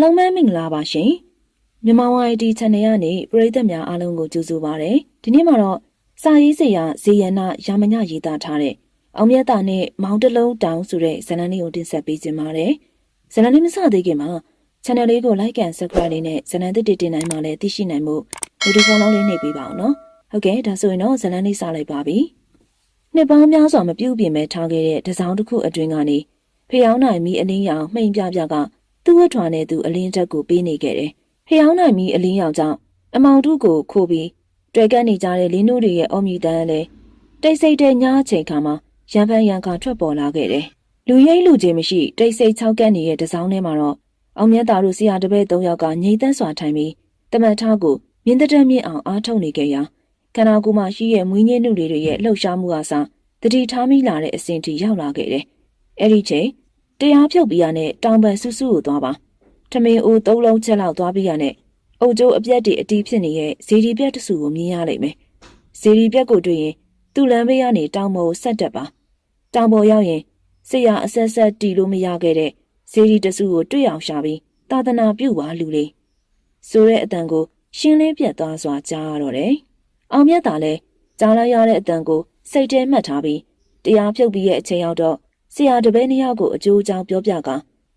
အားလုံးပဲမင်္ဂလာပါရှင်မြန်မာဝိုင်တီ channel ကနေပရိသတ်များအားလုံးကိုကြိုဆိုပါရစေဒီနေ့မှာတော့စာရေးဆရာဇေယနာရာမညရေးသားထားတဲ့အောင်မြတ်တာနဲ့မောင်တလုံးတောင်ဆိုတဲ့ဇာတ်လမ်းလေးကိုတင်ဆက်ပေးခြင်းပါတယ်ဇာတ်လမ်းလေးမစသေးခင်မှာ channel လေးကို like and subscribe လေးနဲ့ဇာတ်လမ်းတစ်တင်နိုင်မှလည်းသိရှိနိုင်မှု notification လောင်းလေးနှိပ်ပေးပါအောင်နော်ဟုတ်ကဲ့ဒါဆိုရင်တော့ဇာတ်လမ်းလေးစလိုက်ပါပြီနှစ်ပေါင်းများစွာမပြုတ်ပြင်မဲ့ထားခဲ့တဲ့တစောင်းတစ်ခုအတွင်းကနေဖျောင်းနိုင်မီအလင်းရောင်မှိန်ပြပြက သူ့ဝတ်ထွာနဲ့သူအလင်းတက်ကိုပေးနေခဲ့တယ်။ဖျောင်းနိုင်မီအလင်းရောင်ကြောင့်အမောင်တုကိုခိုးပြီးတွေ့ကပ်နေကြတဲ့လင်းတို့တွေရဲ့အော်မြူတန်းလည်းတိတ်ဆိတ်တဲ့ညအချိန်ခါမှာရံဖန်ရံခါထွက်ပေါ်လာခဲ့တယ်။လူရိပ်လူချင်းမရှိတိတ်ဆိတ်ချောက်ကပ်နေတဲ့တစောင်းထဲမှာတော့အောင်မြတ်သားတို့ဆရာတပည့်၃ယောက်ကငြိမ်သက်စွာထိုင်ပြီးတမန်ထားကိုမြင်းတတက်မြင့်အောင်အားထုတ်နေကြရာခန္ဓာကိုယ်မှာရှိတဲ့မွေးညင်းနှုတွေရဲ့လှုပ်ရှားမှုအစားတတိထားမိလာတဲ့အစဉ်ထိရောက်လာခဲ့တယ်။အဲ့ဒီချိန် တရားဖြုတ်ပြီးရနဲ့တောင်ပန်ဆူဆူကိုသွားပါထမင်းအိုးသုံးလုံးချက်လောက်သွားပြီးရနဲ့အုတ်ကျိုးအပြက်တွေအတီးဖြစ်နေတဲ့ဇေဒီပြက်တဆူကိုမြင်ရလိမ့်မယ်ဇေဒီပြက်ကိုတွေ့ရင်သူ့လမ်းဘေးကနေတောင်ပေါ်ကိုဆက်တက်ပါတောင်ပေါ်ရောက်ရင်ဆရာအဆက်ဆက်တီလို့မရခဲ့တဲ့ဇေဒီတဆူကိုတွေ့အောင်ရှာပြီးသာသနာပြုပါလူလေးဆိုတဲ့အတန်ကို ရှင်းလင်းပြတ်သွားစွာကြားရတော့တယ်အောင်မြတ်သာလဲကြားလိုက်ရတဲ့အတန်ကိုစိတ်ထဲမှတ်ထားပြီးတရားဖြုတ်ပြီးရဲ့အချိန်ရောက်တော့ ဆရာတပည့်နှစ်ယောက်ကိုအကျိုးအကြောင်းပြောပြက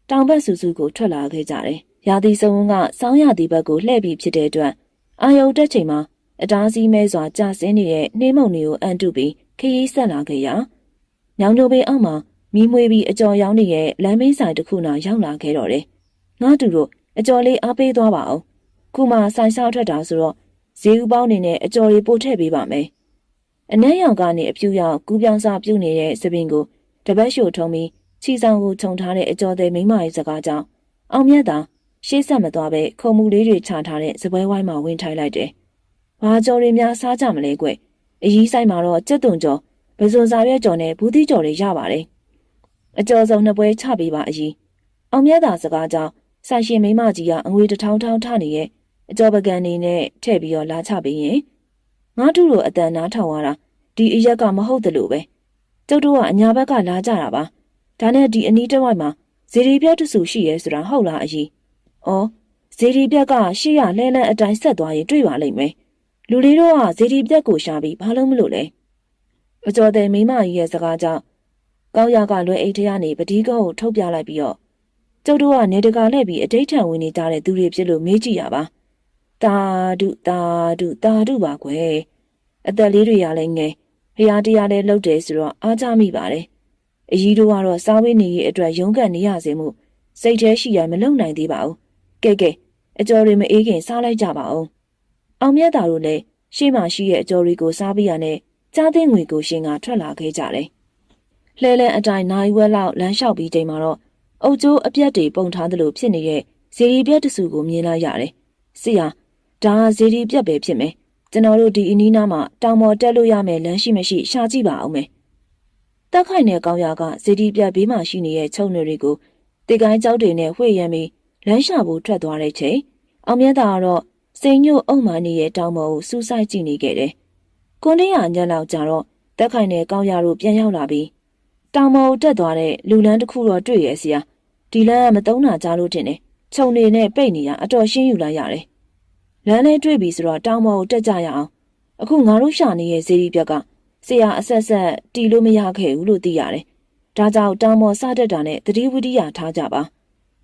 တောင်ဘက်ဆူဆူကိုထွက်လာခဲ့ကြတယ်။ရာသီစုံကစောင်းရသည့်ဘက်ကိုလှည့်ပြီးဖြစ်တဲ့အတွက်အာယုတက်ချိန်မှာအတားစီးမဲစွာကြာဆင်းနေတဲ့နှင်းမုံတွေကိုအန်တုပြီးခရီးဆက်လာခဲ့ရာညောင်တို့ပင်အောက်မှာမီးမွေးပြီးအကျော်ရောင်းနေတဲ့လမ်းမေးဆိုင်တစ်ခုနာရောက်လာခဲ့တော့တယ်။ငါတူတို့အကျော်လေးအားပေးသွားပါအောင်။ခုမှဆိုင်ဆောက်ထွက်တာဆိုတော့ဈေးဥပေါင်းနေနဲ့အကျော်တွေပို့ထည့်ပေးပါမယ်။အနက်ရောင်ကနေအပြူရောင်ကူးပြောင်းစားပြုတ်နေတဲ့သပင်ကို တပတ်ရှို့ထုံးပြီးခြီဆောင်ကိုခြုံထားတဲ့အကျော်သေးမိမရဲ့စကားကြောင့်အောင်မြတ်သာရှေ့ဆက်မသွားပဲခုံမှုလေးတွေချထားတဲ့စပွဲဝိုင်းမှာဝင်ထိုင်လိုက်တယ်။ဘာကြော်တွေများစားကြမလဲကွ။အကြီးဆိုင်မှာတော့ကြက်သွန်ကြော်ပဇွန်စာရွက်ကြော်နဲ့ဘူးသီးကြော်တွေရပါတယ်။အကျော်စုံနှစ်ပွဲချပေးပါအကြီး။အောင်မြတ်သာစကားကြောင့်ဆိုင်ရှင်မိမကြီးကအငွေတထောင်ထောင်ထနေရဲ့အကျော်ပကံနေနဲ့ထည့်ပြီးတော့လာချပေးရင်ငါတို့လိုအတန်နားထောင်ရတာဒီအရက်ကမဟုတ်တယ်လို့ပဲ။ ကျုပ်တို့ကအညာဘက်ကလာကြတာပါ။ဒါနဲ့ဒီအနီးတစ်ဝိုက်မှာဇေဒီပြတ်တဆူရှိရဲဆိုတာဟုတ်လားအကြီး။အော်ဇေဒီပြက်ကရှေ့ရလဲလန်းအတိုင်းဆက်သွားရင်တွေ့ပါလိမ့်မယ်။လူလေးတို့ကဇေဒီပြက်ကိုရှာပြီးဘာလို့မလို့လဲ။အကျော်တဲ့မိမကြီးရဲ့စကားကြောင့်ကောင်းရကလွယ်အိတ်ထရနေပတိကောကိုထုတ်ပြလိုက်ပြီးတော့ကျုပ်တို့ကနေတကာလှည့်ပြီးအတိတ်ထံဝင်နေကြတဲ့သူတွေဖြစ်လို့မေးကြည့်ရပါ။တာဒုတာဒုတာဒုပါကွယ်။အသက်လေးတွေရလဲငယ် ဖရာတရားလည်းလှုပ်တယ်ဆိုတော့အားကြမိပါတယ်။အကြီးတို့ကတော့စားဝေးနေရေးအတွက်ရုန်းကန်နေရစေမှုစိတ်แท้ရှိရမလုံနိုင်သေးပါဘူး။ကဲကဲအကျော်တွေမအေးခင်စားလိုက်ကြပါဦး။အောင်မြတ်တာတို့လည်းရှေ့မှာရှိတဲ့အကျော်တွေကိုစားပြီးရနဲ့ကြားသိငွေကိုရှင်ကထွက်လာခဲ့ကြတယ်။လှဲလဲအတိုင်းနိုင်ဝက်လောက်လမ်းလျှောက်ပြီးချိန်မှာတော့အုတ်ကျိုးအပြက်တွေပုံထားသလိုဖြစ်နေတဲ့ဇေဒီပြက်တစုကိုမြင်လိုက်ရတယ်။ဆရာဒါဇေဒီပြက်ပဲဖြစ်မယ် ကျွန်တော်တို့ဒီအနီးနားမှာတောင်ပေါ်တက်လို့ရမယ်လမ်းရှိမရှိရှာကြည့်ပါအောင်မယ်။တက်ခိုင်တဲ့ကောင်းရကဇေဒီပြဘေးမှာရှိနေတဲ့ချုံတွေတွေကိုတေကိုင်းကြောက်တွေနဲ့ဝှေ့ရမ်းပြီးလမ်းရှာဖို့ထွက်သွားတဲ့ချိန်အောင်မြတ်သာကတော့စိန်ညို့အုံမှနေရဲ့တောင်ပေါ်ကိုစူးစိုက်ကြည့်နေခဲ့တယ်။ကွန်တင်းရညက်လောက်ကြတော့တက်ခိုင်တဲ့ကောင်းရတို့ပြန်ရောက်လာပြီးတောင်ပေါ်ကိုတက်သွားတဲ့လူလန်းတစ်ခုတော့တွေ့ရဲ့ဆရာဒီလမ်းကမတုံးတာကြားလို့တင်တယ်။ခြုံနေနဲ့ပိတ်နေတာအတော်ရှင်းယူလိုက်ရတယ် လမ်းလေးတွေ့ပြီဆိုတော့တောင်ပေါ်ကိုတက်ကြရအောင်အခုငါတို့ရှာနေတဲ့ဇေဒီပြက်ကဆရာအဆက်ဆက်တီလို့မရခဲ့ဘူးလို့သိရတယ်ဒါကြောင့်တောင်ပေါ်စတက်တာနဲ့တတိဝိဒိယထားကြပါ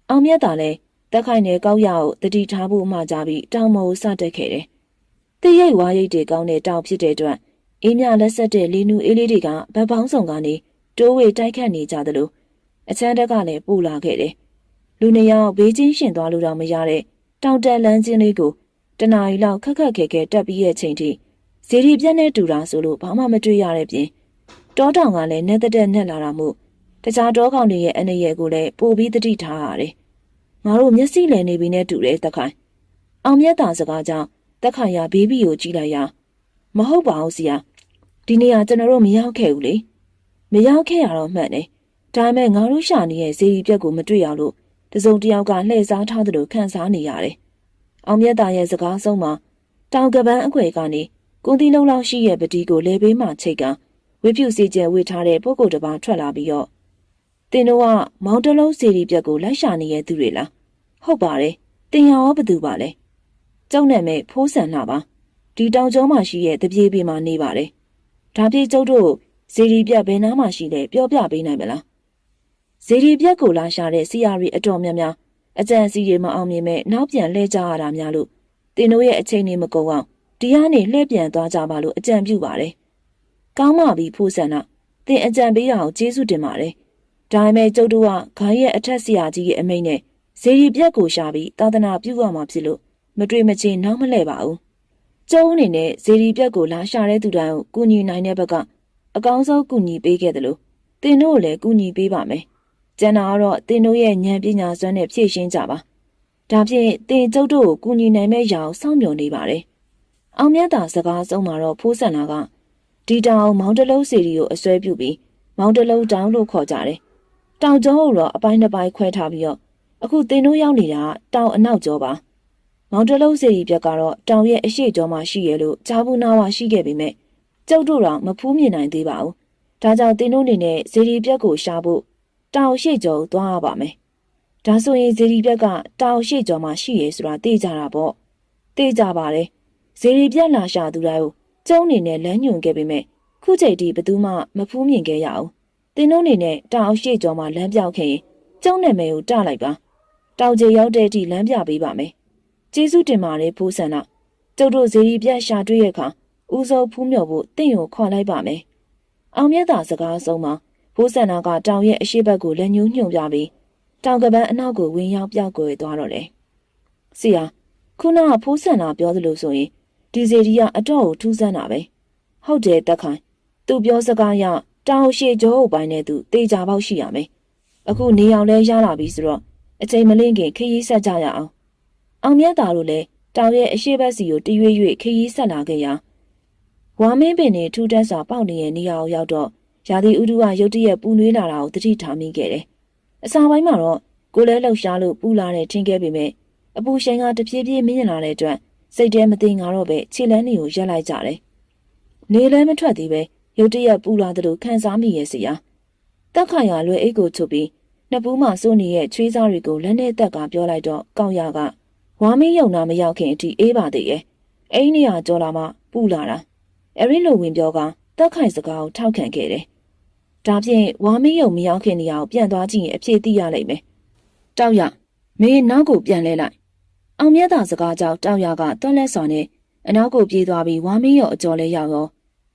အောင်မြတ်တာလည်းတက်ခိုင်နဲ့ကောက်ရကိုတတိထားဖို့မှကြပြီးတောင်ပေါ်ကိုစတက်ခဲ့တယ်တရိပ်ဝါရိတ်တွေကောင်းတဲ့တောင်ဖြစ်တဲ့အတွက်အေးမြလက်ဆက်တဲ့လီနူအေးလေးတွေကဗတ်ပေါင်းဆောင်ကနေတိုးဝေတိုက်ခတ်နေကြသလိုအချမ်းတက်ကလည်းပူလာခဲ့တယ်လူနှစ်ယောက်ဘေးချင်းရှင်သွားလို့တော့မရတဲ့တောင်တက်လန်းချင်းလေးကို တနားရီလောက်ခက်ခက်ခဲခဲတက်ပြီးရဲ့ချိန်ထိဇေဒီပြက်နဲ့တူတာဆိုလို့ဘာမှမတွေ့ရတဲ့ပြင်တောတောင်ကလည်းနဲ့တက်တက်နဲ့လာတာမို့တခြားတောကောင်တွေရဲ့အနေရဲ့ကိုလည်းပို့ပြီးတတိထားရတယ်။ငါတို့မျက်စိလည်နေပြီနဲ့တူတယ်တက်ခိုင်။အောင်မြတ်တာစကားကြောင့်တက်ခိုင်ရဘေးဘီကိုကြည့်လိုက်ရမဟုတ်ပါဘူးဆရာဒီနေ့ကကျွန်တော်တို့မရောက်ခဲ့ဘူးလေမရောက်ခဲ့ရတော့မှန်တယ်ဒါပေမဲ့ငါတို့ရှာနေတဲ့ဇေဒီပြက်ကိုမတွေ့ရလို့တစုံတယောက်ကလှည့်စားထားသလိုခံစားနေရတယ်။ အောင်မြတ်သားရဲ့စကားဆုံးမှာတောင်ကပန်းအခွေကနေကုန်းတီလုံးလောက်ရှိရဲ့ပတိကိုလေဘေးမှချိတ်ကဝိဖြူစီကျဲဝေထားတဲ့ပုဂ္ဂိုလ်တစ်ပါးထွက်လာပြီးတော့တင်တို့ကမောင်တလုံးစီရီပြက်ကိုလိုက်ရှာနေရဲ့သူတွေလားဟုတ်ပါတယ်တင်ရရောဘသူပါလဲကျောင်းနာမည်ဖိုးဆန်လှပါဒီတောင်ကျောမှာရှိရဲ့တပြေးပေမှာနေပါတယ်ဒါပြေကျုပ်တို့ဇေဒီပြတ်ဘယ်နားမှာရှိလဲပြောပြပေးနိုင်မလားဇေဒီပြတ်ကိုလာရှာတဲ့စီယာရီအတော်များများ အကြံစီတွေမအောင်မြင်မဲ့နောက်ပြန်လှည့်ကြရတာများလို့တင်တို့ရဲ့အချိန်လေးမကုန်အောင်ဒီကနေလှည့်ပြန်သွားကြပါလို့အကြံပြုပါတယ်ကောင်းပါပြီဖိုးဆန်လှတင်အကြံပေးတာကိုကျေးဇူးတင်ပါတယ်ဒါပေမဲ့ကျုပ်တို့ကခါရဲ့အထက်ဆရာကြီးရဲ့အမိန့်နဲ့ဇေဒီပြတ်ကိုရှာပြီးသာသနာပြုရမှာဖြစ်လို့မတွေ့မချင်းနောက်မလှည့်ပါဘူးကျုံအနေနဲ့ဇေဒီပြတ်ကိုလာရှာတဲ့သူတိုင်းကိုကူညီနိုင်တဲ့ဘက်ကအကောင်းဆုံးကူညီပေးခဲ့တယ်လို့တင်တို့ကိုလည်းကူညီပေးပါမယ် ကျန်တာကတော့တင်တို့ရဲ့ဉာဏ်ပညာစွမ်းနဲ့ဖြည့်ရှင်းကြပါဒါဖြင့်တင်ကျုပ်တို့ကိုကူညီနိုင်မဲ့ရာကိုစောင့်မျှော်နေပါတယ်အောင်မြတ်တာစကားဆုံးမှာတော့ဖိုးဆန်လာကဒီတောင်မောင်တလုံးစီရီကိုအစွဲပြုပြီးမောင်တလုံးတောင်လို့ခေါ်ကြတယ်တောင်ကျောကိုတော့အပိုင်းတစ်ပိုင်းခွဲထားပြီးတော့အခုတင်တို့ရောက်နေတာတောင်အနောက်ကျောပါမောင်တလုံးစီရီပြက်ကတော့တောင်ရဲ့အရှိကျောမှာရှိရလို့ကြားဘူးနာဝါရှိခဲ့ပေမဲ့ကျုပ်တို့တော့မဖူးမြင်နိုင်သေးပါဘူးဒါကြောင့်တင်တို့အနေနဲ့ဇီရီပြက်ကိုရှာဖို့ တောင်ရှိကျောကိုသွားရပါမယ်ဒါဆိုရင်ဇီရီပြက်ကတောင်ရှိကျောမှာရှိရဲဆိုတာသိကြတာပေါ့သိကြပါတယ်ဇီရီပြက်လာရှာသူတိုင်းကိုကျုံအနေနဲ့လမ်းညွှန်ခဲ့ပေမဲ့ခုချိန်ထိဘယ်သူမှမဖူးမြင်ခဲ့ရအောင်တင်တို့အနေနဲ့တောင်ရှိကျောမှာလမ်းပြောက်ခဲ့ရင်ကျုံနာမည်ကိုတလိုက်ပါတောင်ကျေရောက်တဲ့အထိလမ်းပြပေးပါမယ်ကျေးဇူးတင်ပါတယ်ဖိုးဆန္ဒကျုပ်တို့ဇီရီပြက်ရှာတွေ့ရခါဦးစိုးဖူးမြော်ဖို့တင့်ကိုခေါ်လိုက်ပါမယ်အောင်မြတ်သာစကားဆုံးမှာ ဖိုးဆန္ဒကတောင်ရဲ့အရှိဘက်ကိုလက်ညှိုးညွှန်ပြပြီးတောင်ကပန်းအနောက်ကိုဝင်ရောက်ပြောက်ကွယ်သွားတော့တယ်ဆရာခုနကဖိုးဆန္ဒပြောသလိုဆိုရင်ဒီဇီရီကအတော့ကိုထူးဆန်းတာပဲဟုတ်တယ်တက်ခိုင်သူပြောစကားရတောင်ရှိကြောဟုတ်ပိုင်းနဲ့သူတေချာပေါက်ရှိရမယ်အခုနေအောင်လဲရလာပြီဆိုတော့အချိန်မလင့်ခင်ခရီးဆက်ကြရအောင်အောင်မြတ်သားတို့လည်းတောင်ရဲ့အရှိဘက်စီကိုတရွေ့ရွေ့ခရီးဆက်လာခဲ့ရာဝါမင်းပင်နဲ့ထူးတက်စွာပေါက်နေတဲ့နေရာကိုရောက်တော့ ရာသီဥတုကရုတ်တရက်ပူနွေးလာတာကိုသတိထားမိခဲ့တယ်။အစာပိုင်းမှာတော့ကိုလဲလှုပ်ရှားလို့ပူလာတဲ့ထင်ခဲ့ပေမဲ့အပူရှိန်ကတပြေးပြေးမြင့်လာတဲ့အတွက်စိတ်ထဲမသိငါတော့ပဲခြေလန်းတွေကိုရက်လိုက်ကြတယ်။နေလည်းမထွက်သေးပဲရုတ်တရက်ပူလာသလိုခံစားမိရဲ့စီယာ။တက်ခါရလွယ်အိတ်ကိုချုပ်ပြီးနှစ်ပူးမှစိုးနေရဲ့ချွေးစားတွေကိုလက်နဲ့တက်ကပြောလိုက်တော့ကောက်ရကဝါမင်းယုံနာမရောက်ခင်အထိအေးပါသေးရဲ့။အိမ်နေရကြောလာမှပူလာတာ။အဲ့ဒီလိုဝင်ပြောက တက်ခိုင်စကားကိုထောက်ခံခဲ့တယ်။ဒါဖြင့်ဝါမင်းယုံမရောက်ခင်နေရာကိုပြန်သွားကြည့်ရင်အဖြေသိရလိမ့်မယ်။တောက်ရမင်းနောက်ကိုပြန်လဲလိုက်။အောင်မြတ်သာစကားကြောင့်တောက်ရကတွန်းလဲစွာနဲ့အနောက်ကိုပြေးသွားပြီးဝါမင်းယုံအကျော်လဲရောက်ရော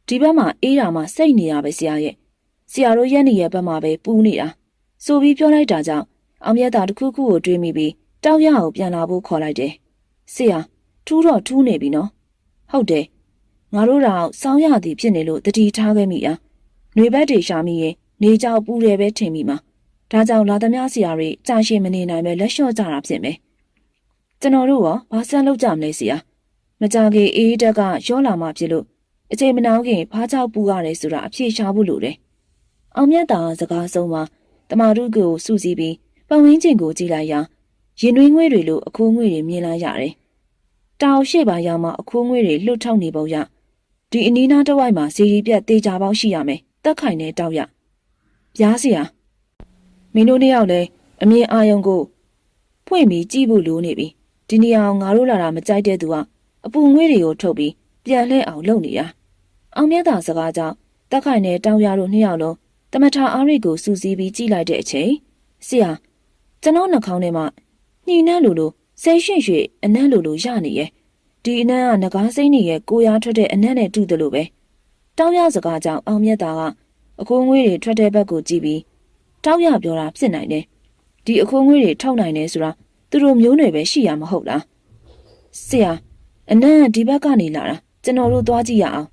ဒီဘက်မှာအေးတာမှစိတ်နေရပဲဆရာရဲ့။ဆရာတို့ရက်နေရဲ့ဘက်မှာပဲပူနေတာ။ဆိုပြီးပြောလိုက်တာကြောင့်အောင်မြတ်သာတစ်ခုခုကိုတွေးမိပြီးတောက်ရကိုပြန်လာဖို့ခေါ်လိုက်တယ်။ဆရာထူးတော့ထူးနေပြီနော်။ဟုတ်တယ် ငါတို့တော့စောင်းရသည်ဖြစ်နေလို့တတိထားခဲ့မိอ่ะ။နှွေဘက်တွေရှာမိရင်နေကြောက်ပူတယ်ပဲထင်မိမှာ။ဒါကြောင့်လာသမျှဆရာတွေကြာရှည်မနေနိုင်ပဲလက်လျှော့ကြတာဖြစ်မယ်။ကျွန်တော်တို့ရောဘာဆက်လုပ်ကြမလဲဆရာ။မကြခင်အေးတက်ကရောလာမှဖြစ်လို့အချိန်မနှောင်းခင်ဘာကြောက်ပူရတယ်ဆိုတာအဖြေရှာဖို့လိုတယ်။အောင်မြတ်တာစကားဆုံးမှာတမာတို့ကိုစူးစီးပြီးပတ်ဝန်းကျင်ကိုကြည့်လိုက်ရာရင်တွင်းငွေတွေလိုအခိုးငွေတွေမြင်လာရတယ်။တောင်ရှိပါရောက်မှအခိုးငွေတွေလွတ်ထောက်နေပုံရ ဒီအနီးနားတစ်ဝိုက်မှာဇီရီပြက်တေချာပေါင်းရှိရမယ်တက်ခိုင်နဲ့တောက်ရပြားစရာမင်းတို့နှစ်ယောက်လည်းအမြင်အာယုံကိုဖွင့်ပြီးကြည့်ဖို့လိုနေပြီဒီနေရာကိုငါတို့လာတာမကြိုက်တဲ့သူကအပူငွေတွေကိုထုတ်ပြီးပြန်လှည့်အောင်လုပ်နေရအောင်မြတ်သာစကားကြောင့်တက်ခိုင်နဲ့တောက်ရတို့နှစ်ယောက်လုံးတမထာအားရိတ်ကိုစူးစီးပြီးကြည့်လိုက်တဲ့အချိန်ဆရာကျွန်တော်နှာခေါင်းထဲမှာညှိနှမ်းလိုလိုဆဲရွှင့်ရွှေအနံ့လိုလိုရနေရဲ့ ဒီအနံ့ကငကားစိမ့်နေရဲ့ကိုရားထွက်တဲ့အနံ့နဲ့တူတယ်လို့ပဲတောင်းရစကားကြောင့်အောင်မြတ်သားကအခိုးငွေးတွေထွက်တဲ့ဘက်ကိုကြည့်ပြီးတောက်ရပြောတာဖြစ်နိုင်တယ်ဒီအခိုးငွေးတွေထောက်နိုင်တယ်ဆိုတာသူတို့မျိုးနွယ်ပဲရှိရမဟုတ်လားဆရာအနံ့ဒီဘက်ကနေလာတာကျွန်တော်တို့သွားကြည့်ရအောင်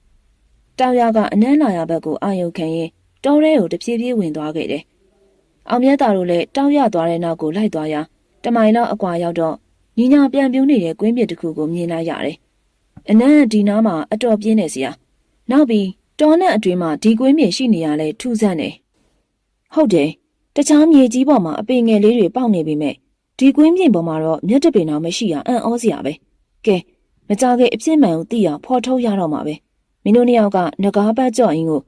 တောင်ရကအနန်းလာရဘက်ကိုအာယုခံရင်တောထဲကိုတဖြည်းဖြည်းဝင်သွားခဲ့တယ်။အောင်မြတ်သားတို့လည်းတောင်ရသွားတဲ့နောက်ကိုလိုက်သွားရာတမိုင်လောက်အကွာရောက်တော့ ညီညာပြန်ပြူးနေတဲ့ကွင်းပြစ်တစ်ခုကိုမြင်လိုက်ရတယ်။အနန်းဒီနားမှာအတော်ပြင်းနေစရာ။နောက်ပြီးတောနဲ့အတွင်းမှာဒီကွင်းမြေရှိနေရလဲထူးဆန်းတယ်။ဟုတ်တယ်။တခြားမြေကြီးပေါ်မှာအပင်ငယ်လေးတွေပေါက်နေပြီမဲ့ဒီကွင်းပြင်ပေါ်မှာတော့မြက်တပင်တော်မရှိရအံ့ဩစရာပဲ။ကဲမကြခင်အဖြစ်မှန်ကိုသိအောင်ဖော်ထုတ်ရတော့မှာပဲ။မင်းတို့နှစ်ယောက်ကငကားပတ်ကြော့အင်းကို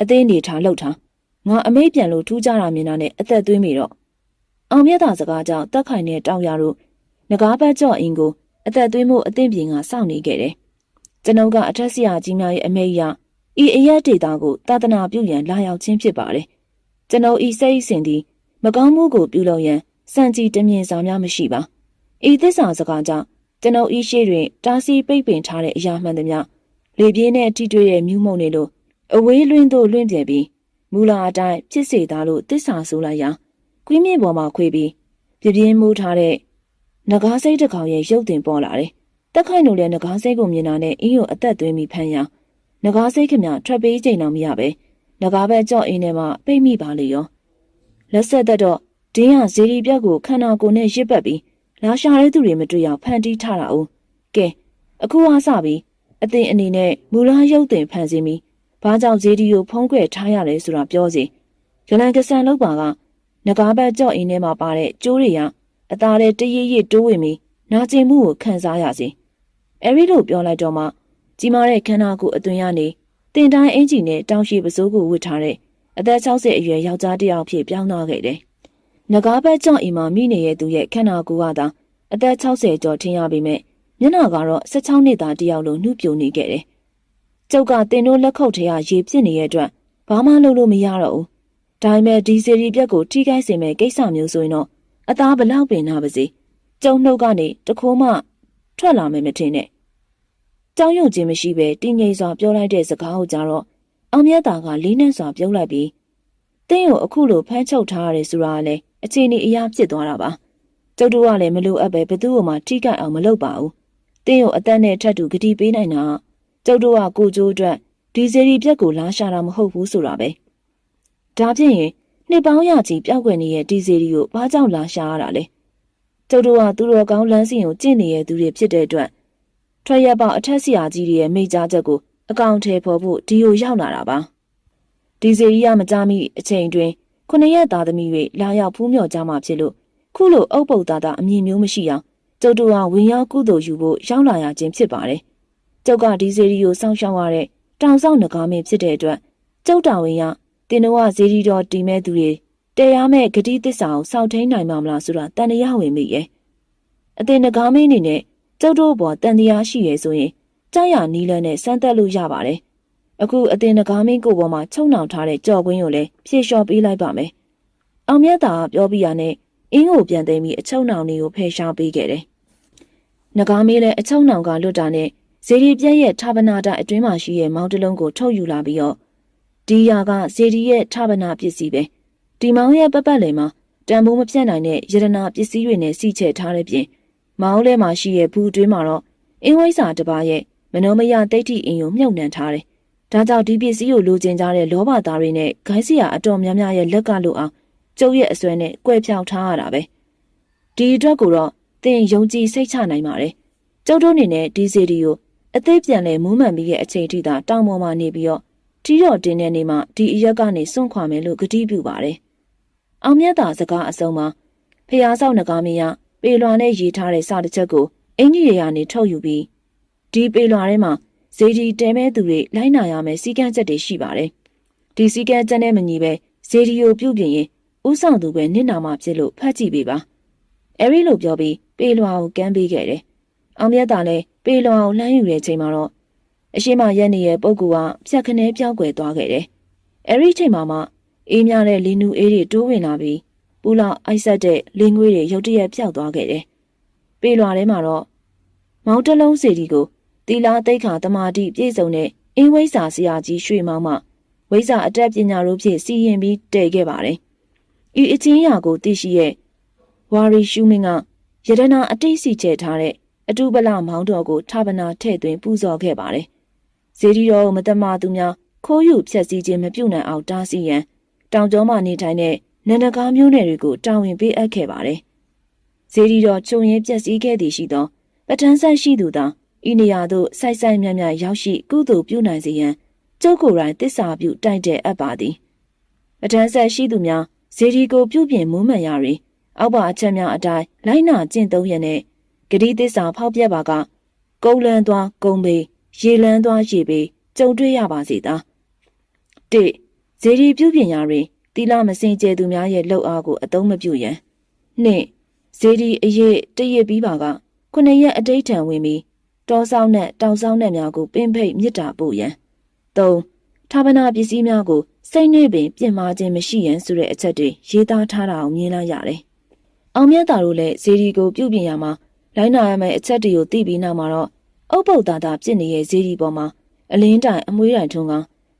အသေးနေထားလှုပ်ထားငါအမိတ်ပြန်လို့ထူးကြတာမြင်တာနဲ့အသက်သွင်းမိတော့အောင်မြတ်တာစကားကြောင့်တက်ခိုင်နဲ့တောက်ရတို့ ငကားပတ်ကြော့အင်းကိုအသက်သွေးမှုအသင့်ပြင်ကစောင့်နေခဲ့တယ်။ကျွန်ုပ်ကအထက်ဆရာကြီးများရဲ့အမိန့်အရဤအရက်ဒေတာကိုတာသနာပြုရန်လာရောက်ခြင်းဖြစ်ပါတယ်။ကျွန်ုပ်ဤစိတ်အစဉ်သည်မကောင်းမှုကိုပြုလုပ်ရန်စံကြည်တမြင်စာများမရှိပါ။ဤသစ္စာစကားကြောင့်ကျွန်ုပ်ဤရှိတွင်တားဆီးပိတ်ပင်ထားတဲ့အရာမှန်သမျှလေပြင်းနဲ့ထိတွေ့ရဲ့မြူးမုံတွေလိုအဝေးလွင်းသို့လွင့်ပြဲပြီးမူလာအတိုင်းဖြစ်စေသားလို့သစ္စာဆိုလိုက်ရာကွင်းမြင့်ပေါ်မှာခွေပြီးပြပြင်းမှုထားတဲ့ ငကားစိတ်တစ်ကောင်ရဲ့ရုပ်တင်ပေါ်လာတယ်။တက်ခိုင်တို့လည်းငကားစိတ်ကိုမြင်တာနဲ့အင်းကိုအသက်သွင်းပြီးဖမ်းရငကားစိတ်ခမထွက်ပေးချိန်တော့မရပဲငကားဘက်ကြော့အင်းထဲမှာပိတ်မိပါလေရောလက်ဆက်သက်တော့ဒင်းရဇေဒီပြက်ကိုခန္ဓာကိုယ်နဲ့ရစ်ပတ်ပြီးလာရှာတဲ့သူတွေမတွေ့အောင်ဖန်တီးထားတာ哦ကဲအခုအားစပြီးအသင်အနေနဲ့မူလားရုပ်တင်ဖန်ဆင်းပြီးဘာကြောင့်ဇေဒီကိုဖုံးကွယ်ထားရလဲဆိုတာပြောစီရလန်ကဆန်လောက်ပါကငကားဘက်ကြော့အင်းထဲမှာပါတဲ့ကျိုးတွေက အသားတဲ့တရရတိုးဝင်ပြီးနာကျင်မှုကိုခံစားရစေအဲဒီလိုပြောလိုက်တော့မှကြီးမားတဲ့ခန္ဓာကိုယ်အတွင်ရနေတင်တိုင်းအင်ဂျီနဲ့တောင်ရှိပစိုးကိုဝတ်ထားတဲ့အသက်60အရွယ်ယောက်ျားတစ်ယောက်ဖြစ်ပြောင်းသွားခဲ့တယ်။ငကားဘက်ကြောင့်အိမ်မှာမိနေတဲ့သူရဲ့ခန္ဓာကိုယ်ကသာအသက်60ကျော်ထင်ရပေမဲ့မျက်နှာကတော့16နှစ်သားတစ်ယောက်လိုနှုတ်ပြိုနေခဲ့တယ်။ကျုပ်ကတင်တို့လက်ခုပ်ထဲကရေပြစ်နေတဲ့အတွက်ဘာမှလုပ်လို့မရတော့ဘူး။ဒါပေမဲ့ဒီစီရီပြက်ကိုထိခိုက်စေမဲ့ကိစ္စမျိုးဆိုရင်တော့ အသားဘလောက်ပင်နာပါစေ။ကျုံနှုတ်ကနေတခိုးမှထွက်လာမယ်မထင်နဲ့။ကြောင်းရုံခြင်းမရှိပဲတင်းငိမ့်စွာပြောလိုက်တဲ့စကားကိုကြတော့အောင်မြတ်တာကလေးနက်စွာပြုံးလိုက်ပြီးတင်းကိုအခုလိုဖမ်းချုပ်ထားရတယ်ဆိုတာကလည်းအခြေအနေအရာဖြစ်သွားတာပါကျုပ်တို့ကလည်းမလိုအပ်ပဲဘသူ့ကိုမှထိကြိုက်အောင်မလုပ်ပါဘူးတင်းကိုအသက်နဲ့ထပ်တူဂတိပေးနိုင်တာကျုပ်တို့ကကိုကျိုးအတွက်ဒီစီရီပြက်ကိုလာရှာတာမဟုတ်ဘူးဆိုတာပဲဒါဖြစ်ရင် နှစ်ပေါင်းရချီပျောက်ကွယ်နေတဲ့ဒီစီရီကိုဘာကြောင့်လာရှာရတာလဲကျုပ်တို့ကသူတော်ကောင်းလမ်းစဉ်ကိုကျင့်နေတဲ့သူတွေဖြစ်တဲ့အတွက်ထွက်ရပေါအထက်ဆရာကြီးတွေရဲ့မိကြားချက်ကိုအကောင့်ထဲပေါ်ဖို့ဒီကိုရောက်လာတာပါဒီစီရီကမကြမိအချိန်တွင်ခုနှစ်ရက်သားသမီးတွေလာရောက်ဖူးမြော်ကြမှာဖြစ်လို့ခုလိုအုပ်ပုတ်သားသားအမြင်မျိုးမရှိအောင်ကျုပ်တို့ကဝင်ရောက်ကုသိုလ်ယူဖို့ရောက်လာရခြင်းဖြစ်ပါတယ်ကျုပ်ကဒီစီရီကိုစောင့်ရှောက်ရတဲ့တောင်ဆောင်ငကားမင်းဖြစ်တဲ့အတွက်ကျုပ်တော်ဝင်ရ တင်တော့ဇေဒီတော်တီမဲ့သူတွေတရားမဲ့ဂတိတစ္ဆာကိုစောင့်ထိန်နိုင်မှာမလားဆိုတာတန်တရားဝင်မိရဲ့အတင်ငကားမင်းအနေနဲ့ကျုပ်တို့ဘောတန်တရားရှိရဲဆိုရင်ကြားရနီးလန်းနဲ့စမ်းသက်လို့ရပါတယ်။အခုအတင်ငကားမင်းကိုပေါ်မှာချုံနှောင်ထားတဲ့ကြော်ကွင်းကိုလည်းဖြည့်လျှော်ပေးလိုက်ပါမယ်။အောင်မြတ်သာပြောပြရနဲ့အင်းကိုပြန်သိမ်းပြီးအချုံနှောင်တွေကိုဖယ်ရှားပေးခဲ့တယ်။ငကားမင်းလည်းအချုံနှောင်ကလွတ်တာနဲ့ဇေဒီပြက်ရဲ့ဌာပနာတအတွင်းမှာရှိတဲ့မောင်တလုံးကိုထုတ်ယူလာပြီးတော့ ဒီယာကဇေဒီရဲ့ဌာပနာပစ္စည်းပဲ။ဒီမောင်ရဲ့ပတ်ပတ်လည်မှာတန်ဖိုးမပြတ်နိုင်တဲ့ယရနာပစ္စည်းတွေနဲ့စီချဲထားတဲ့ပြင်မောင်လဲမှာရှိတဲ့ဘူးအတွင်းမှာတော့အင်းဝိစာတစ်ပါးရဲ့မနောမယတိတ်တိအင်ကိုမြုပ်နှံထားတယ်။ဒါကြောင့်ဒီပစ္စည်းကိုလိုချင်ကြတဲ့လောဘသားတွေနဲ့ဂိုင်းစရာအတော်များများရဲ့လက်ကလို့အောင်ကျုပ်ရဲ့အစွဲနဲ့ကွဲဖြောင်းထားရတာပဲ။ဒီအတွက်ကိုတော့သင်ယုံကြည်စိတ်ချနိုင်ပါတယ်။ကျုပ်တို့အနေနဲ့ဒီစီဒီကိုအသေးပြန်လဲမူးမှန်ပြီးရဲ့အချိန်ထိသာတောင်ပေါ်မှာနေပြီးတော့ တီးတော့တင်းတဲ့နေမှာဒီအရက်ကနေစွန့်ခွာမယ်လို့ကတိပြုပါတယ်။အောင်မြတ်သာစကားအစုံမှာဖျားဆောက်ငကားမင်းရပေလွာနဲ့ရေးထားတဲ့စာတစ်ချက်ကိုအင်ကြီးရရနေထုတ်ယူပြီးဒီပေလွာထဲမှာဇေဒီတဲမဲသူတွေလိုက်နာရမယ်စီကန်းချက်တွေရှိပါတယ်။ဒီစီကန်းချက်နဲ့မညီပဲဇေဒီကိုပြုတ်ပြင်ရင်ဥဆောင်သူပဲနင့်နာမှာဖြစ်လို့ဖတ်ကြည့်ပေးပါ။အဲဒီလိုပြောပြီးပေလွာကိုကမ်းပေးခဲ့တယ်။အောင်မြတ်တာလည်းပေလွာကိုလှမ်းယူတဲ့ချိန်မှာတော့ အရှိမရက်နေရဲ့ပုဂ္ဂိုလ်ကဖြတ်ခနဲပြောင်းကွယ်သွားခဲ့တယ်။အဲဒီချိန်မှာမှအေးမြတဲ့လီနူအေးတွေတိုးဝင်လာပြီးပူလောက်အိုက်ဆက်တဲ့လင်းငွေးတွေရုတ်တရက်ပျောက်သွားခဲ့တယ်။ပေလွာထဲမှာတော့မောင်တလုံးစီဒီကိုတီလာတိတ်ခါတမာတိပြည့်စုံတဲ့အင်းဝိဇ္ဇာဆရာကြီးရွှေမောင်မှဝိဇ္ဇာအတက်ပညာတို့ဖြင့်စီရင်ပြီးတည်ခဲ့ပါတယ်။ဤအချင်းရာကိုသိရှိရဲ့ဝါရီရှုမင်းကယရနာအတိတ်စီချဲထားတဲ့အတုပလမောင်းတော်ကိုထာပနာထဲ့သွင်းပူဇော်ခဲ့ပါတယ်။ ဇေဒီတော်မတမသူများခိုးယူဖျက်ဆီးခြင်းမပြုနိုင်အောင်တားဆီးရန်တောင်ကျောမှနေထိုင်တဲ့နန္ဒကားမျိုးနယ်တွေကိုတာဝန်ပေးအပ်ခဲ့ပါတယ်။ဇေဒီတော်ချုံရင်ပျက်စီးခဲ့သည်ရှိသောပဋ္ဌာန်းဆက်ရှိသူသာဤနေရာသို့စိုက်စိုက်မြတ်မြတ်ရောက်ရှိကုသိုလ်ပြုနိုင်စေရန်ကျုပ်ကိုယ်တိုင်တစ္ဆာပြုတိုက်တဲ့အပ်ပါသည်ပဋ္ဌာန်းဆက်ရှိသူများဇေဒီကိုပြုပြင်မွမ်းမံရာတွင်အောက်ပါအချက်များအတိုင်းလိုက်နာကျင့်သုံးရတဲ့ဂတိတစ္ဆာဖောက်ပြက်ပါကကုန်းလန်းသွားကုန်းပေ ရေလန်းသွားရေပေကြုံတွေ့ရပါစေသာ၁ဇေဒီပြုပြင်ရာတွင်တီလာမစင်ကျဲသူများရဲ့လှုပ်အားကိုအသုံးမပြုရန်၂ဇေဒီအရေးတရစ်ပြီးပါကခုနှစ်ရက်အတိတ်ထံဝင်ပြီးတောဆောင်နဲ့တောင်ဆောင်နဲ့များကိုပင်ဖိတ်မြစ်တာပို့ရန်၃ဌာပနာပစ္စည်းများကိုစိတ်နှိပင်ပြင်မာခြင်းမရှိရန်ဆိုတဲ့အချက်တွေရေးသားထားတာကိုမြင်လိုက်ရတယ်။အောင်မြတ်တာတို့လည်းဇေဒီကိုပြုပြင်ရမှာလိုင်းနာရမယ့်အချက်တွေကိုသိပြီးနောက်မှာတော့ အုပ်ပုတ်သားသားပြစ်နေတဲ့ဇေဒီပေါ်မှာအလင်းတိုင်အမွှေးတိုင်ထုံးက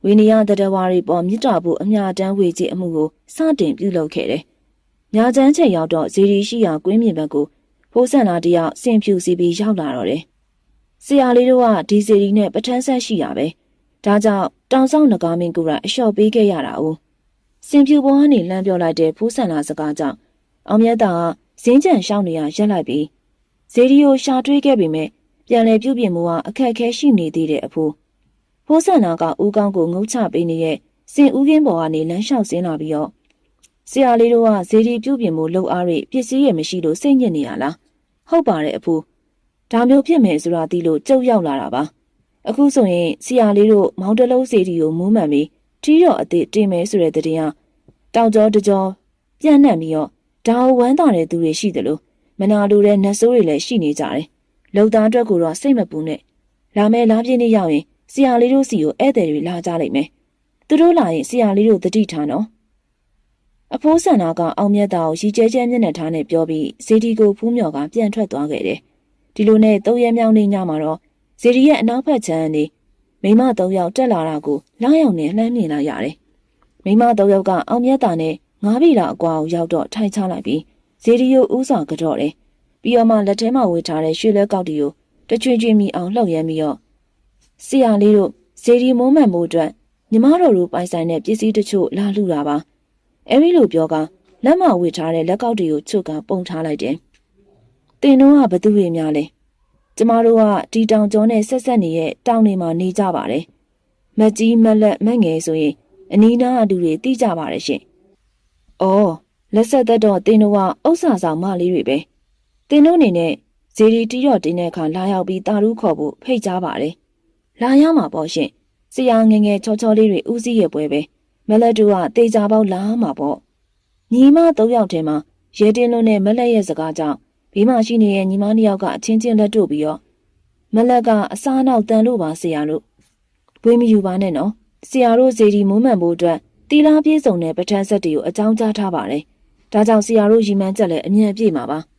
ဝိနည်းတတဝါရီပေါ်မြစ်တာဖို့အမြတမ်းဝေကြီးအမှုကိုစတင်ပြုလုပ်ခဲ့တယ်။ညာချမ်းချိန်ရောက်တော့ဇေဒီရှိရာကွင်းမြင်ဘက်ကိုဖိုးဆန်လာတယောက်ဆင်ဖြူစီပြီးရောက်လာတော့တယ်။ဆရာလေးတို့ကဒီဇေဒီနဲ့ပထန်းဆက်ရှိရပဲ။ဒါကြောင့်တောင်ဆောင်ငကားမင်းကူရအလျှော့ပေးခဲ့ရတာ哦။စင်ဖြူပေါ်ကနေလှမ်းပြောလိုက်တဲ့ဖိုးဆန်လာစကားကြောင့်အောင်မြတ်တာကဇင်းကြံရှောင်းနေရရက်လိုက်ပြီးဇေဒီကိုရှာတွေးခဲ့ပေမဲ့ ပြန်လည်ပြုပြင်မှုကအခက်အခဲရှိနေသေးတဲ့အဖိုးဖိုးဆန်နာကဦးကောင်းကိုငုတ်ချပေးနေတဲ့စင်ဦးကင်းပေါ်ကနေလမ်းလျှောက်ဆင်းလာပြီးတော့ဆရာလေးတို့ကဇေဒီပြုပြင်မှုလှုပ်အားတွေပစ္စည်းရမရှိလို့စိတ်ညစ်နေရလားဟုတ်ပါတယ်အဖိုးဒါမျိုးဖြစ်မယ်ဆိုတာသိလို့ကြုတ်ရောက်လာတာပါအခုဆိုရင်ဆရာလေးတို့မောင်တလုံးစီဒီကိုမူးမှန်ပြီးထီးတော်အစ်စ်တင်မယ်ဆိုတဲ့တဲ့ရင်ကတောင်ကျော်တကြောပြန့်နှံ့ပြီးတော့ဒါဝမ်းသာတဲ့သူတွေရှိတယ်လို့မနာလိုတဲ့နတ်ဆိုးတွေလည်းရှိနေကြတယ် လုံသားအတွက်ကိုတော့စိတ်မပူနဲ့လာမယ်လားပြင်းနေရောက်ရင်ဆရာလေးတို့စီကိုဧည့်သည်တွေလာကြလိမ့်မယ်သူတို့လာရင်ဆရာလေးတို့တတိထားနော်အဖိုးဆန္ဒကအောင်မြတ်တာကိုရီကျဲကျဲမျက်နှာထားနဲ့ပြောပြီးဇေဒီကိုဖူးမြော်ကပြန်ထွက်သွားခဲ့တယ်ဒီလိုနဲ့သုံးရက်မြောက်နေ့ညမှာတော့ဇေဒီရဲ့အနောက်ဘက်ခြမ်းကနေမိမသုံးယောက်တက်လာတာကိုလာရောက်နေလှမ်းမြင်လာရတယ်မိမသုံးယောက်ကအောင်မြတ်တာနဲ့ငားပြီတာအကွာကိုရောက်တော့ထိုင်ချလိုက်ပြီးဇေဒီယိုဥစွာကြော့တယ် ပြီးတော့မှလက်ထဲမှာဝေထားတဲ့ရွှေလဲကောက်တီကိုတချွင်ချွင်မိအောင်လှုပ်ရမ်းပြီးတော့ဆရာလေးတို့ဇေဒီမိုးမှန်မှုအတွက်ညီမတို့တို့ပိုင်ဆိုင်တဲ့ပစ္စည်းတချို့လာလှူတာပါအဲဒီလိုပြောကလက်မဝေထားတဲ့လက်ကောက်တီကိုချုပ်ကပုံထားလိုက်တယ်တင်တော့ကဘသူတွေများလဲကျမတို့ကဒီတောင်ကျော်နဲ့ဆက်ဆက်နေတဲ့တောင်တွေမှာနေကြပါတယ်မကြီးမလက်မငယ်ဆိုရင်အနီးနားအတူတွေတိကြပါတယ်ရှင်။အော်လက်ဆက်သက်တော့တင်းတို့ကဥစ္စာဆောင်မလေးတွေပဲ။ တင်းတို့အနေနဲ့ဇေဒီတီရော့တင်းတဲ့အခါလာရောက်ပြီးတာရူးခေါ်ဖို့ဖိတ်ကြားပါတယ်။လာရမှာပေါ့ရှင်။ဆရာငယ်ငယ်ချောချောလေးတွေဦးစီးရပွဲပဲ။မလက်တူကတေချာပေါက်လာမှာပေါ့။ညီမ၃ယောက်ထဲမှာရဲတင်းတို့နဲ့မလက်ရဲ့စကားကြောင့်ဘေးမှာရှိနေတဲ့ညီမနှစ်ယောက်ကအချင်းချင်းလက်တို့ပြီးတော့မလက်ကအစားနောက်တန်လို့ပါဆရာတို့။ဘွေးမယူပါနဲ့နော်။ဆရာတို့ဇေဒီမိုးမှန်ဖို့အတွက်တီလာပြေးစုံတဲ့ပဋ္ဌာန်းဆက်တွေကိုအကြောင်းကြားထားပါတယ်။ဒါကြောင့်ဆရာတို့ရီမန်းချက်လည်းအမြန်ပြေမှာပါ။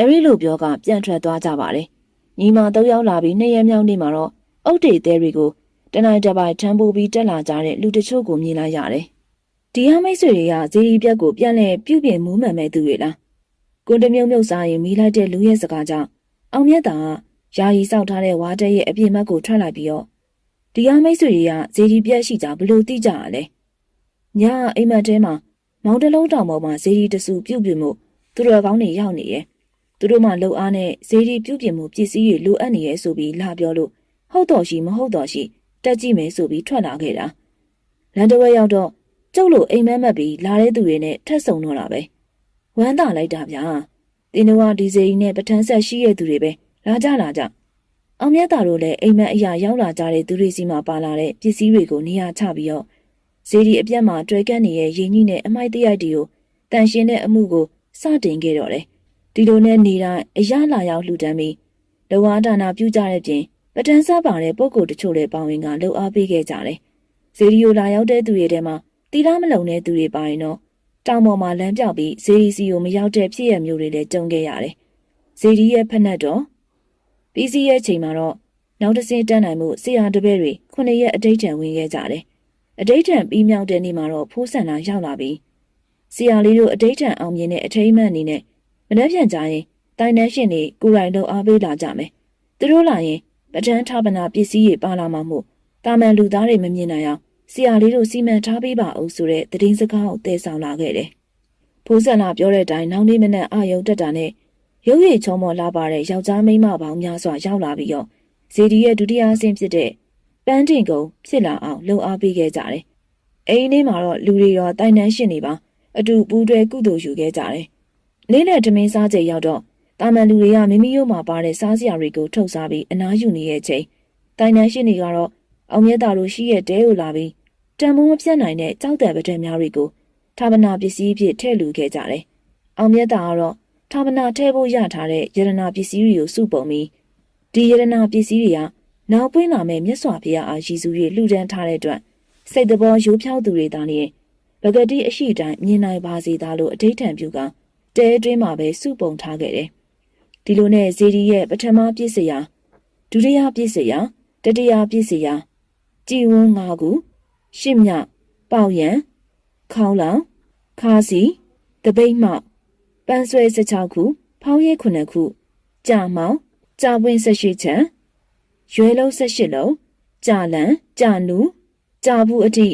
အဲဒီလိုပြောကပြန်ထွက်သွားကြပါတယ်။ညီမတော့ရောက်လာပြီးနှစ်ရက်မြောက်နေ့မှာတော့အုတ်တေသေးတွေကိုတနိုင်တပိုင်ထမ်းပိုးပြီးတက်လာကြတဲ့လူတချို့ကိုမြင်လိုက်ရတယ်။ဒီဟာမိတ်ဆွေတွေကဇေဒီပြက်ကိုပြန်လဲပြုတ်ပြင်မူးမှန်မဲ့သူတွေလား။ကွန်တမြုံမြုပ်စားရင်မိလိုက်တဲ့လူရဲ့စကားကြောင့်အောင်မြတ်တာကယာယီစောက်ထားတဲ့ဝါတဲ့ရဲ့အပြည့်မတ်ကိုထွက်လိုက်ပြီးတော့ဒီဟာမိတ်ဆွေတွေကဇေဒီပြက်ရှိကြဘလို့သိကြရလဲ။ညအိမ်မက်ထဲမှာမောင်တလုံးတောင်ပေါ်မှာဇေဒီတဆူပြုတ်ပြမှုသူတော်ကောင်းတွေရောက်နေရဲ့ သူတို့မှလှုပ်အားနဲ့ဇေဒီပြုတ်ပြမှုပစ္စည်းတွေလိုအပ်နေရဲ့ဆိုပြီးလာပြောလို့ဟုတ်တော်ရှိမဟုတ်တော်ရှိတက်ကြည့်မယ်ဆိုပြီးထွက်လာခဲ့တာလန်တဝဲရောက်တော့ကျုပ်လိုအိမ်မက်မက်ပြီးလာတဲ့သူတွေနဲ့ထက်ဆုံတော့တာပဲဝမ်းသာလိုက်တာဗျာတင်းတို့ကဒီဇေဒီနဲ့ပထန်းဆက်ရှိရဲ့သူတွေပဲလာကြလာကြအောင်မြတ်တာတို့လည်းအိမ်မက်အရာရောက်လာကြတဲ့သူတွေစီမှာပါလာတဲ့ပစ္စည်းတွေကိုနေရာချပြီးတော့ဇေဒီအပြက်မှာတွဲကပ်နေတဲ့ရင်ကြီးနဲ့အမိုက်တရိုက်တွေကိုတန်ရှင်းတဲ့အမှုကိုစတင်ခဲ့တော့တယ်။ ဒီလိုနဲ့နေတိုင်းအရလာရောက်လှူဒန်းပြီးလောဝါဒါနာပြုကြတဲ့ပြင်ပတန်းစားပါတဲ့ပုံကိုတချို့လည်းပေါဝင်ကလှုပ်အားပေးခဲ့ကြတယ်။ဇေဒီယိုလာရောက်တဲ့သူတွေထဲမှာတီလားမလုံတဲ့သူတွေပါရင်တော့တောင်ပေါ်မှာလမ်းပြောက်ပြီးဇေဒီစီကိုမရောက်တဲ့ဖြစ်ရမျိုးတွေလည်းကြုံခဲ့ရတယ်။ဇေဒီရဲ့ဖက်နှက်တော့ပြီးစီးရဲ့ချိန်မှာတော့နောက်တစ်စင်းတန်းနိုင်မှုဆရာတပည့်တွေခုနှစ်ရက်အတိတ်ထံဝင်ခဲ့ကြတယ်။အတိတ်ထံပြီးမြောက်တဲ့နေ့မှာတော့ဖိုးဆန်လာရောက်လာပြီ။ဆရာလေးတို့အတိတ်ထံအောင်မြင်တဲ့အထိမ်းအမှတ်အနေနဲ့ မနှက်ပြန်ကြရင်တိုင်တန်းရှင်တွေကိုယ်တိုင်တော့အားပေးလာကြမယ်။သူတို့လာရင်ပဋ္ဌာန်းဌာပနာပစ္စည်းတွေပါလာမှမို့တာမန်လူသားတွေမမြင်နိုင်အောင်ဆရာလေးတို့စီမံထားပေးပါအောင်ဆိုတဲ့သတင်းစကားကိုတည်ဆောင်လာခဲ့တယ်။ဖိုးဆန်လာပြောတဲ့အတိုင်းနောက်နေ့မနက်အာယုံတက်တာနဲ့ရုပ်ရည်ချုံမော်လာပါတဲ့ယောက်ျားမိန်းမပေါင်းများစွာရောက်လာပြီးတော့ဇေဒီရဲ့ဒုတိယအဆင့်ဖြစ်တဲ့ပန်းတင်ကုန်ဖြစ်လာအောင်လှုံအားပေးခဲ့ကြတယ်။အိမ်လေးမှာတော့လူတွေရောတိုင်တန်းရှင်နေပါအတူပူးတွဲကုသိုလ်ယူခဲ့ကြတယ်။ လေးနဲ့ထမင်းစားကြရောက်တော့တာမန်လူတွေကမိမိတို့မှာပါတဲ့စားစရာတွေကိုထုတ်စားပြီးအနားယူနေရဲ့ချိန်တိုင်တန်းရှင်တွေကတော့အောင်မြတ်တာတို့ရှိရဲ့တဲကိုလာပြီးတံမိုးမပြတ်နိုင်တဲ့ကြောက်တဲ့ပဒံများတွေကိုဌာပနာပစ္စည်းဖြစ်ထည့်လူခဲ့ကြတယ်။အောင်မြတ်တာကတော့ဌာပနာထဲဖို့ရထားတဲ့ယရနာပစ္စည်းတွေကိုစုပုံပြီးဒီယရနာပစ္စည်းတွေကနောက်ပွင့်လာမဲ့မြတ်စွာဘုရားအားရည်စူး၍လှူဒန်းထားတဲ့အတွက်စိတ်တဘောရိုးဖြောင်းသူတွေသာလျှင်ပဂတိအရှိတိုင်းမြင်နိုင်ပါစေသာလို့အဋိဌံပြုက တဲအတွင်းမှာပဲစုပုံထားခဲ့တယ်။ဒီလိုနဲ့ဇေဒီရဲ့ပထမပြည့်စရာဒုတိယပြည့်စရာတတိယပြည့်စရာကြည်ဝန်း၅ခုရှစ်မြပေါရံခေါင်းလောင်ခါစီတပိတ်မှောက်ပန်းဆွဲ16ခုဖောင်းရဲ9ခုကြာမောင်ကြာပွင့်18ချံရွယ်လုံး18လုံးကြာလန်ကြာနူကြာဘူးအထိ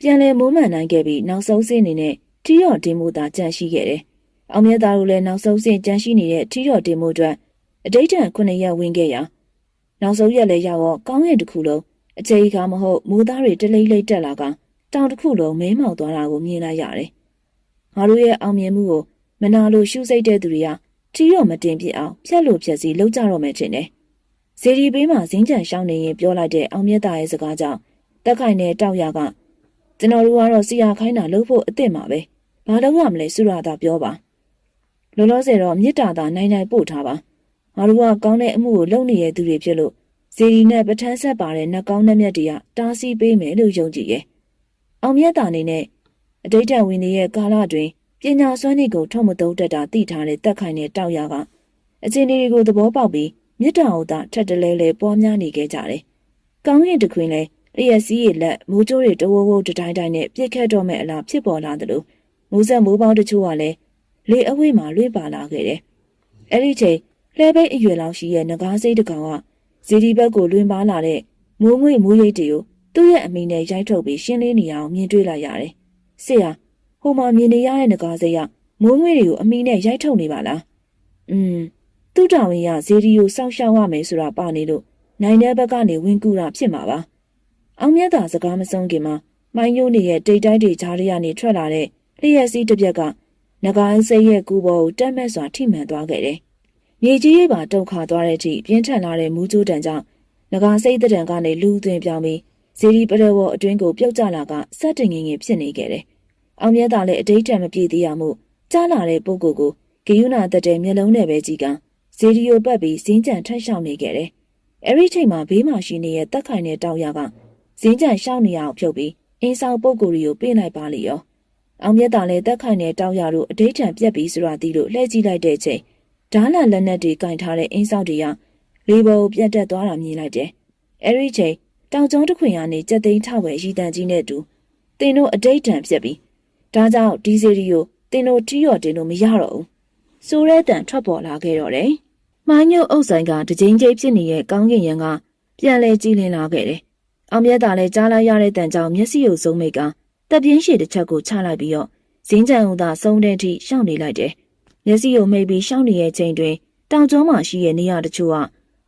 ပြန်လဲမိုးမှန်နိုင်ခဲ့ပြီးနောက်ဆုံးစင်းအနေနဲ့ထီရော့တင်မှုသာကြန့်ရှိခဲ့တယ်။ အောင်မြတ်သားတို့လည်းနောက်ဆုံးစင်းကြန့်ရှိနေတဲ့ထီရော့တင်မှုအတွက်အတိတ်ထန်9ရက်ဝင်ခဲ့ရာနောက်ဆုံးရက်လဲရောက်တော့ကောင်းရဲ့တစ်ခုလုံးအချိန်ကမဟုတ်မိုးသားတွေတလိမ့်လိမ့်တက်လာကတောင်တစ်ခုလုံးမဲမောက်သွားတာကိုမြင်လိုက်ရတယ်။ငါတို့ရဲ့အောင်မြင်မှုကိုမနာလိုရှုစိတ်တဲ့သူတွေကထီရော့မတင်ပြအောင်ဖြက်လို့ဖြက်စီလောက်ကြတော့မယ်ထင်တယ်။ဇေဒီဘေးမှာဇင်းကြံရှောင်းနေရင်ပြောလိုက်တဲ့အောင်မြတ်သားရဲ့စကားကြောင့်တက်ခိုင်တဲ့တောက်ရကကျွန်တော်တို့ကတော့စီယာခိုင်းတာလုပ်ဖို့အစ်စ်မှာပဲ။ဘာလုပ်ရမလဲစုရတာပြောပါ။ လောလောဆယ်တော့မြစ်တာသာနိုင်နိုင်ပို့ထားပါ။ငါတို့ကကောင်းတဲ့အမှုကိုလုပ်နေတဲ့သူတွေဖြစ်လို့ဇေဒီနဲ့ပထန်းဆက်ပါတဲ့နှကောင်းနှက်မြက်တွေကတားဆီးပေးမယ်လို့ယုံကြည်ရဲ့။အောင်မြတ်တာနေနဲ့အတိတ်တဝင်ရဲ့ကာလတွင်ပညာစွမ်းရည်ကိုထုံမသုံးတတ်တာသိထားတဲ့တက်ခိုင်တဲ့တောက်ရကအချင်းတွေကိုသဘောပေါက်ပြီးမြစ်တာဟုသာထက်တလဲလဲပွားများနေခဲ့ကြတယ်။ကောင်းရင်တခွင်လဲလျက်စီးရလက်မိုးကြိုးတွေတဝဝတတိုင်းတိုင်းနဲ့ပြစ်ခတ်တော့မဲ့အလားဖြစ်ပေါ်လာသလိုမိုးဆက်မိုးပေါင်းတချို့ကလည်း လေအဝိမှာလွင့်ပါလာခဲ့တယ်။အဲ့ဒီချိန်လှဲပိတ်အရွယ်လောက်ရှိရဲ့ငကားစိတ်တကောင်ကဇီဒီဘက်ကိုလွင်ပါလာတဲ့မိုးမွေမိုးရိပ်တွေကိုသူ့ရဲ့အမိနဲ့ရိုက်ထုတ်ပြီးရှင်းလင်းနေအောင်မြင်တွေ့လိုက်ရတယ်။ဆရာဟိုမှာမြင်နေရတဲ့ငကားစိတ်ကမိုးမွေတွေကိုအမိနဲ့ရိုက်ထုတ်နေပါလား။อืมသူ့တောင်ဝင်ရဇီဒီကိုစောင့်ရှောက်ရမယ်ဆိုတာပါနေလို့နိုင်တဲ့ဘက်ကနေဝင်ကူတာဖြစ်မှာပါ။အောင်မြတ်သာစကားမဆုံးခင်မှာမိုင်းညိုးနေရဲ့တိတ်တိုက်တွေကြားရရနေထွက်လာတဲ့လျှက်စီးတစ်ပြက်က ငကားစိတ်ရဲ့ကူပေါ်ကိုတက်မက်စွာထိမှန်သွားခဲ့တယ်။မြေကြီးရိပ်ပါတုန်ခါသွားတဲ့အထိပြင်းထန်လာတဲ့မူးကြိုးတံကြောင့်ငကားစိတ်တံကနေလူသွင်းပြောင်းပြီးဇီဒီပရဝအတွင်းကိုပြုတ်ကျလာကစက်တင်ငင်ငင်ဖြစ်နေခဲ့တယ်။အောင်မြတ်သာလည်းအတိတ်တံမပြည့်သေးရမှုကြားလာတဲ့ပုဂ္ဂိုလ်ကိုဂယုဏတက်တဲ့မျက်လုံးနဲ့ပဲကြည့်ကဇီဒီယိုပတ်ပြီးစင်းကြံထက်လျှောက်နေခဲ့တယ်။အဲဒီချိန်မှာဘေးမှာရှိနေတဲ့တက်ခိုင်တဲ့တောက်ရကစင်းကြံရှောက်နေအောင်ဖြုတ်ပြီးအင်းဆောင်ပုဂ္ဂိုလ်တွေကိုပေးလိုက်ပါလေရော။ အောင်မြတ်သာလည်းတက်ခိုင်တဲ့တောက်ရတို့အတိတ်တံပြက်ပြီးဆိုတာသိလို့လှည့်ကြည့်လိုက်တဲ့ချိန်ဓားလန်လက်နက်တွေကင်ထားတဲ့အင်းဆောင်တွေကလေးပေါ်ပြတ်တက်သွားတာမြင်လိုက်တယ်။အဲဒီချိန်တောင်ကျုံတစ်ခွင်ကနေကြက်သိန်းထဝယ်ရီတန်ကြီးနဲ့တူတင်တို့အတိတ်တံပြက်ပြီးဒါကြောင့်ဒီစီရီကိုတင်တို့ထီရော်တင်လို့မရတော့ဘူး။ဆိုရဲတန်ထွက်ပေါ်လာခဲ့တော့တယ်။မိုင်းညုတ်အုပ်ဆိုင်ကတကြိမ်ကြိမ်ဖြစ်နေတဲ့ကောင်းကင်ရံကပြန်လဲကြည်လင်လာခဲ့တယ်။အောင်မြတ်သာလည်းကြားလိုက်ရတဲ့တန်ကြောင့်မျက်စိကိုစုံမိတ်က တပ်ပြင်းရှည်တစ်ချက်ကိုချလိုက်ပြီးတော့ဇင်းကြံဦးသာစုံတဲ့အထိရှောင်နေလိုက်တယ်။မျက်စိကိုမိတ်ပြီးရှောင်နေတဲ့ချိန်တွင်တောင်ကျောမှာရှိတဲ့နေရာတချို့က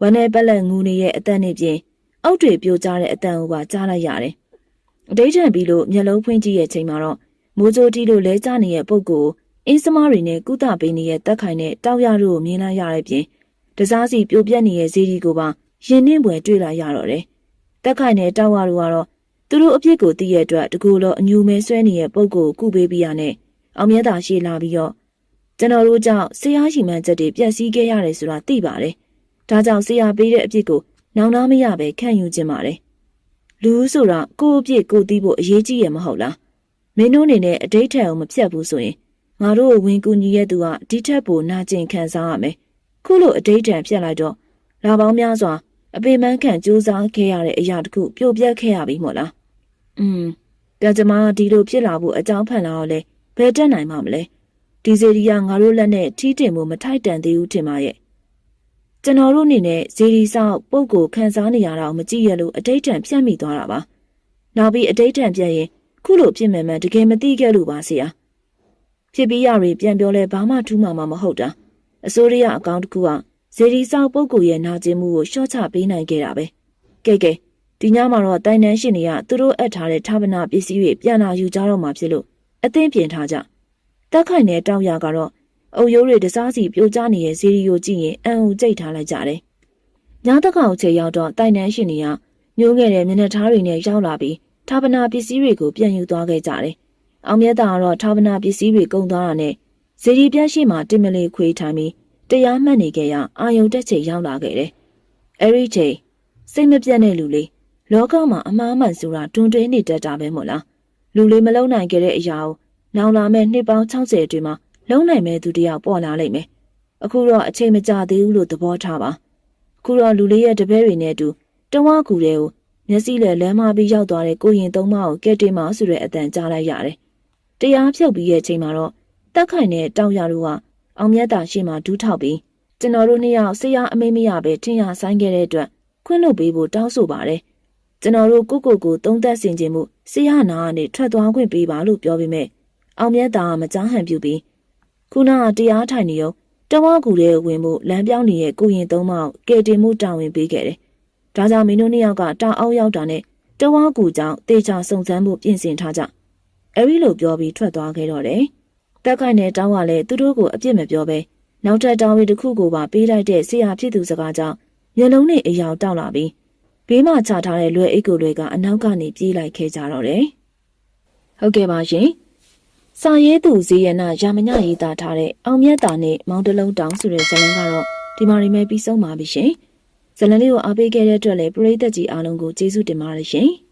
ဝမ်းနဲ့ပက်လက်ငူနေရဲ့အသက်နဲ့ပြင်အောက်တွေပြိုကျတဲ့အတန်ဟိုပါကြားလိုက်ရတယ်။အတိတ်ထန်ပြီးလို့မျက်လုံးဖွင့်ကြည့်ရဲ့ချိန်မှာတော့မိုးကြိုးတီးလို့လဲကျနေတဲ့ပုဂ္ဂိုလ်အင်းစမားတွေနဲ့ကုသပေးနေတဲ့တက်ခိုင်နဲ့တောက်ရတို့ကိုမြင်လိုက်ရတဲ့ပြင်တစားစီပြိုပြက်နေတဲ့ဇီဒီကိုပါရင်နှင်းပွဲတွေ့လာရတော့တယ်။တက်ခိုင်နဲ့တောက်ရတို့ကတော့ သူတို့အပြစ်ကိုသိရတဲ့အတွက်တကူလောအညူမဲဆွဲနေတဲ့ပုဂ္ဂိုလ်ကုပေးပြီးရနဲ့အောင်မြတ်သာရှိလာပြီးတော့ကျွန်တော်တို့ကြောင့်ဆရာရှိမှန်းချက်တွေပြက်စီးခဲ့ရတယ်ဆိုတာသိပါတယ်။ဒါကြောင့်ဆရာပေးတဲ့အပြစ်ကိုနောင်နာမရပဲခံယူခြင်းပါတယ်။လူဆိုတာကိုယ့်အပြစ်ကိုသိဖို့အရေးကြီးရမဟုတ်လား။မင်းတို့အနေနဲ့အတိတ်ထက်အောင်မဖြတ်ဘူးဆိုရင်ငါတို့ကိုဝင်ကူညီရတဲ့သူကဒီထက်ပိုနာကျင်ခံစားရမယ်။ခုလိုအတိတ်ထက်ဖြတ်လိုက်တော့လာပေါင်းများစွာအပေမန်းခံစူးစမ်းခဲ့ရတဲ့အရာတခုပြိုပြက်ခဲ့ရပြီမို့လား။ อืมကြကြမဒီလိုဖြစ်လာဖို့အကြောင်းဖန်လာတော့လေဘယ်တက်နိုင်မှာမလဲ။ဒီစီရီကငါတို့လက်နဲ့ထီးတင်မှုမထိုက်တန်သေးဘူးထင်ပါရဲ့။ကျွန်တော်တို့အနေနဲ့ဇီရီဆောက်ပုံကိုခန်းစားနေရတာကိုမကြည့်ရလို့အတိတ်တန်ဖြတ်မိသွားတာပါ။နောက်ပြီးအတိတ်တန်ပြတ်ရင်ခုလိုဖြစ်မယ်မှန်တကယ်မသိခဲ့လို့ပါဆရာ။ဖြစ်ပြီးရတွေပြန်ပြောလဲဘာမှထူးမှာမဟုတ်တာ။အစိုးရအကောင့်တစ်ခုကဇီရီဆောက်ပုံကိုရဲ့နာကျင်မှုကိုရှော့ချပေးနိုင်ခဲ့တာပဲ။ကဲကဲ ဒီညမှာတော့တိုင်တန်းရှင်တွေကသူတို့အပ်ထားတဲ့ဌာပနာပစ္စည်းတွေပြန်လာယူကြတော့မှာဖြစ်လို့အသင်းပြင်ထားကြ။တက်ခိုင်တဲ့တောက်ရကတော့အုပ်ရိုးတွေတစားစီပြိုကျနေတဲ့ဇီရီကိုကြည့်ရင်အံ့ဩကြိတ်ထားလိုက်ကြတယ်။ညတကောင်ချေရောက်တော့တိုင်တန်းရှင်တွေကညှိုးခဲ့တဲ့မျက်နှာထားတွေနဲ့ရောက်လာပြီးဌာပနာပစ္စည်းတွေကိုပြန်ယူသွားခဲ့ကြတယ်။အောင်မြတ်တာကတော့ဌာပနာပစ္စည်းတွေကုန်သွားတာနဲ့ဇဇီဒီပြတ်ရှိမှတင်မလေးခွေးထိုင်ပြီးတရားမှတ်နေကြရအာယုံတက်ချေရောက်လာခဲ့တယ်။အဲဒီချိန်စိတ်မပြတ်တဲ့လူလေး လောကမှာအမှားမှန်ဆိုတာတွင်တွင်နေတတ်တာပဲမို့လား။လူလေးမလုံနိုင်ခဲ့တဲ့အရာကိုနောင်လာမဲ့နှစ်ပေါင်း60အတွင်းမှာလုံနိုင်မဲ့သူတယောက်ပေါ်လာလိမ့်မယ်။အခုတော့အချိန်မကြာသေးဘူးလို့သဘောထားပါ။အခုတော့လူလေးရဲ့တပည့်တွေနဲ့အတူတဝါကူတွေကိုမျက်စိနဲ့လမ်းမပြီးရောက်သွားတဲ့ကိုရင်သုံးမကိုကဲတင်မဆိုတဲ့အတန်ကြားလိုက်ရတယ်။တရားဖြုတ်ပြီးရဲ့အချိန်မှာတော့တက်ခိုင်တဲ့တောက်ရတို့ကအောင်မြတ်တာရှိမှဒူးထောက်ပြီးကျွန်တော်တို့နှစ်ယောက်ဆရာအမေမရပဲထင်ရဆိုင်ခဲ့တဲ့အတွက်ခွင့်လွှတ်ပေးဖို့တောင်းဆိုပါတယ်။ ကျွန်တော်တို့ကိုကိုကိုသုံးသက်ဆင်ခြင်မှုဆရာနာကနေထွက်သွားခွင့်ပေးပါလို့ပြောပေမဲ့အောင်မြတ်တာကမကြားဟန်ပြုပြီးခုနကတရားထိုင်နေရောတဝါကူတဲ့ဝင်မှုလမ်းပြောင်းနေတဲ့ကိုရင်သုံးမောက်ကဲတင်မှုတာဝန်ပေးခဲ့တယ်။ဒါကြောင့်မင်းတို့နှစ်ယောက်ကတောင်အောက်ရောက်တာနဲ့တဝါကူကြောင့်တေချာစုံစမ်းမှုပြင်ဆင်ထားကြ။အဲဒီလိုပြောပြီးထွက်သွားခဲ့တော့တယ်။တက်ခိုင်တဲ့တောင်းကလည်းသူတို့ကိုအပြစ်မပြောဘဲနောက်ထပ်တောင်းဝေတစ်ခုကိုပါပေးလိုက်တဲ့ဆရာဖြစ်သူစကားကြောင့်မျက်လုံးနဲ့အယောင်တောက်လာပြီး ဘေးမှာချထားတဲ့လွယ်အိတ်ကိုတွေကအနောက်ကနေပြေးလိုက်ခဲ့ကြတော့တယ်။ဟုတ်ကဲ့ပါရှင်။စာရေးသူဇေယနာရာမညရေးသားထားတဲ့အောင်မြတ်တာနဲ့မောင်တလုံးတောင်ဆိုတဲ့ဇာတ်လမ်းကတော့ဒီမှာနေမဲ့ပြီးဆုံးပါပြီရှင်။ဇာတ်လမ်းလေးကိုအားပေးခဲ့တဲ့အတွက်လည်းပရိသတ်ကြီးအားလုံးကိုကျေးဇူးတင်ပါတယ်ရှင်။